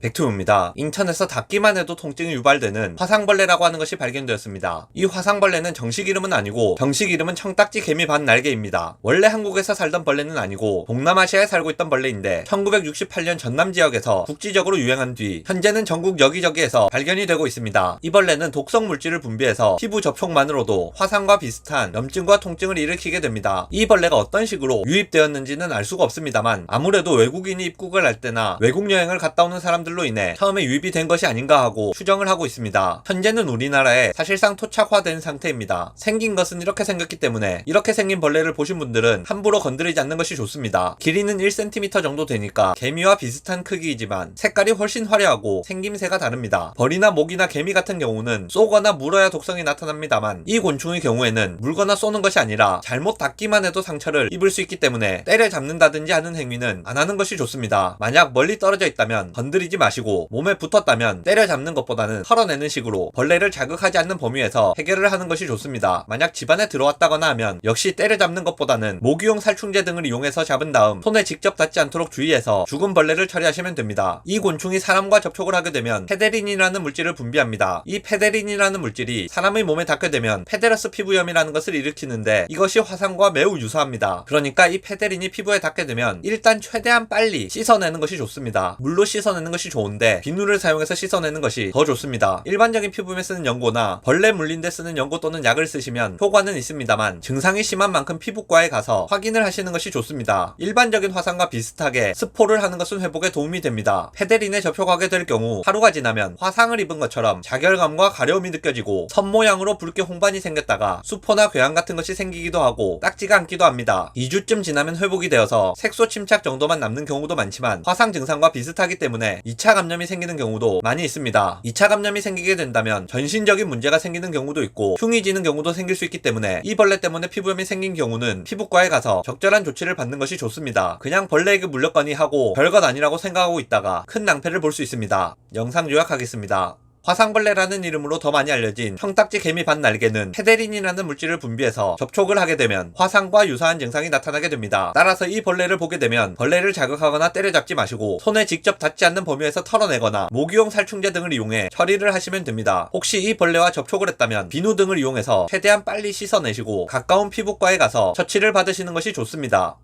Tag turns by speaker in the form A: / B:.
A: 백투입니다. 인천에서 닿기만 해도 통증이 유발되는 화상벌레라고 하는 것이 발견되었습니다. 이 화상벌레는 정식 이름은 아니고 정식 이름은 청딱지 개미 반 날개입니다. 원래 한국에서 살던 벌레는 아니고 동남아시아에 살고 있던 벌레인데 1968년 전남 지역에서 국지적으로 유행한 뒤 현재는 전국 여기저기에서 발견이 되고 있습니다. 이 벌레는 독성 물질을 분비해서 피부 접촉만으로도 화상과 비슷한 염증과 통증을 일으키게 됩니다. 이 벌레가 어떤 식으로 유입되었는지는 알 수가 없습니다만 아무래도 외국인이 입국을 할 때나 외국 여행을 갔다 오는 사람들 로 인해 처음에 유입이 된 것이 아닌가 하고 추정을 하고 있습니다. 현재는 우리나라에 사실상 토착화된 상태입니다. 생긴 것은 이렇게 생겼기 때문에 이렇게 생긴 벌레를 보신 분들은 함부로 건드리지 않는 것이 좋습니다. 길이는 1cm 정도 되니까 개미와 비슷한 크기이지만 색깔이 훨씬 화려하고 생김새가 다릅니다. 벌이나 모기나 개미 같은 경우는 쏘거나 물어야 독성이 나타납니다만 이 곤충의 경우에는 물거나 쏘는 것이 아니라 잘못 닿기만 해도 상처를 입을 수 있기 때문에 때려 잡는다든지 하는 행위는 안 하는 것이 좋습니다. 만약 멀리 떨어져 있다면 건드리지 마시고 몸에 붙었다면 때려 잡는 것보다는 털어내는 식으로 벌레를 자극하지 않는 범위에서 해결을 하는 것이 좋습니다. 만약 집안에 들어왔다거나 하면 역시 때려 잡는 것보다는 모기용 살충제 등을 이용해서 잡은 다음 손에 직접 닿지 않도록 주의해서 죽은 벌레를 처리하시면 됩니다. 이 곤충이 사람과 접촉을 하게 되면 페데린이라는 물질을 분비합니다. 이 페데린이라는 물질이 사람의 몸에 닿게 되면 페데러스 피부염이라는 것을 일으키는데 이것이 화상과 매우 유사합니다. 그러니까 이 페데린이 피부에 닿게 되면 일단 최대한 빨리 씻어내는 것이 좋습니다. 물로 씻어내는 것이 좋은데 비누를 사용해서 씻어내는 것이 더 좋습니다. 일반적인 피부에 쓰는 연고나 벌레 물린 데 쓰는 연고 또는 약을 쓰시면 효과는 있습니다만 증상이 심한 만큼 피부과에 가서 확인을 하시는 것이 좋습니다. 일반적인 화상과 비슷하게 스포를 하는 것은 회복에 도움이 됩니다. 페데린에 접촉하게 될 경우 하루가 지나면 화상을 입은 것처럼 자결감과 가려움이 느껴지고 선 모양으로 붉게 홍반이 생겼다가 수포나 궤양 같은 것이 생기기도 하고 딱지가 않기도 합니다. 2주쯤 지나면 회복이 되어서 색소 침착 정도만 남는 경우도 많지만 화상 증상과 비슷하기 때문에 2차 감염이 생기는 경우도 많이 있습니다. 2차 감염이 생기게 된다면 전신적인 문제가 생기는 경우도 있고 흉이 지는 경우도 생길 수 있기 때문에 이 벌레 때문에 피부염이 생긴 경우는 피부과에 가서 적절한 조치를 받는 것이 좋습니다. 그냥 벌레에게 물렸거니 하고 별것 아니라고 생각하고 있다가 큰 낭패를 볼 수 있습니다. 영상 요약하겠습니다. 화상벌레라는 이름으로 더 많이 알려진 청딱지 개미 반 날개는 페데린이라는 물질을 분비해서 접촉을 하게 되면 화상과 유사한 증상이 나타나게 됩니다. 따라서 이 벌레를 보게 되면 벌레를 자극하거나 때려잡지 마시고 손에 직접 닿지 않는 범위에서 털어내거나 모기용 살충제 등을 이용해 처리를 하시면 됩니다. 혹시 이 벌레와 접촉을 했다면 비누 등을 이용해서 최대한 빨리 씻어내시고 가까운 피부과에 가서 처치를 받으시는 것이 좋습니다.